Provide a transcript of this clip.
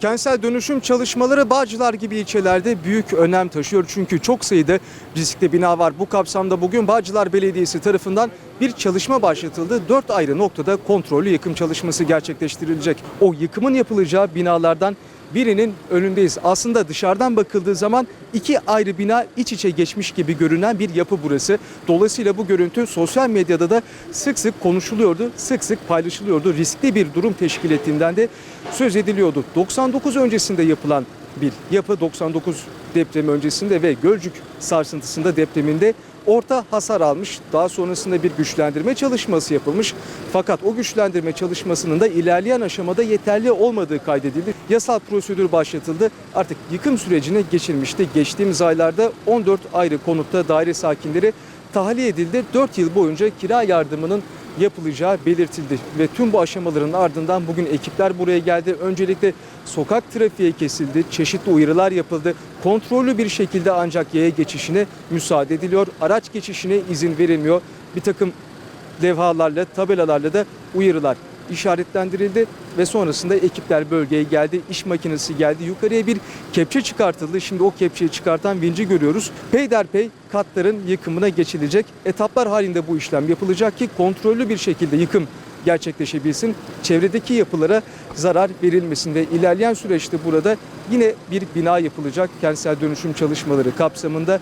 Kentsel dönüşüm çalışmaları Bağcılar gibi ilçelerde büyük önem taşıyor. Çünkü çok sayıda riskli bina var. Bu kapsamda bugün Bağcılar Belediyesi tarafından bir çalışma başlatıldı. Dört ayrı noktada kontrollü yıkım çalışması gerçekleştirilecek. O yıkımın yapılacağı binalardan birinin önündeyiz. Aslında dışarıdan bakıldığı zaman iki ayrı bina iç içe geçmiş gibi görünen bir yapı burası. Dolayısıyla bu görüntü sosyal medyada da sık sık konuşuluyordu, sık sık paylaşılıyordu. Riskli bir durum teşkil ettiğinden de söz ediliyordu. 99 öncesinde yapılan bir yapı 99 depremi öncesinde ve Gölcük sarsıntısında depreminde orta hasar almış. Daha sonrasında bir güçlendirme çalışması yapılmış. Fakat o güçlendirme çalışmasının da ilerleyen aşamada yeterli olmadığı kaydedildi. Yasal prosedür başlatıldı. Artık yıkım sürecine geçilmişti. Geçtiğimiz aylarda 14 ayrı konutta daire sakinleri tahliye edildi. 4 yıl boyunca kira yardımının yapılacağı belirtildi ve tüm bu aşamaların ardından bugün ekipler buraya geldi. Öncelikle sokak trafiği kesildi, çeşitli uyarılar yapıldı. Kontrollü bir şekilde ancak yaya geçişine müsaade ediliyor. Araç geçişine izin verilmiyor. Bir takım levhalarla, tabelalarla da uyarılar işaretlendirildi ve sonrasında ekipler bölgeye geldi. İş makinesi geldi. Yukarıya bir kepçe çıkartıldı. Şimdi o kepçeyi çıkartan vinci görüyoruz. Peyderpey katların yıkımına geçilecek. Etaplar halinde bu işlem yapılacak ki kontrollü bir şekilde yıkım gerçekleşebilsin. Çevredeki yapılara zarar verilmesin ve ilerleyen süreçte burada yine bir bina yapılacak kentsel dönüşüm çalışmaları kapsamında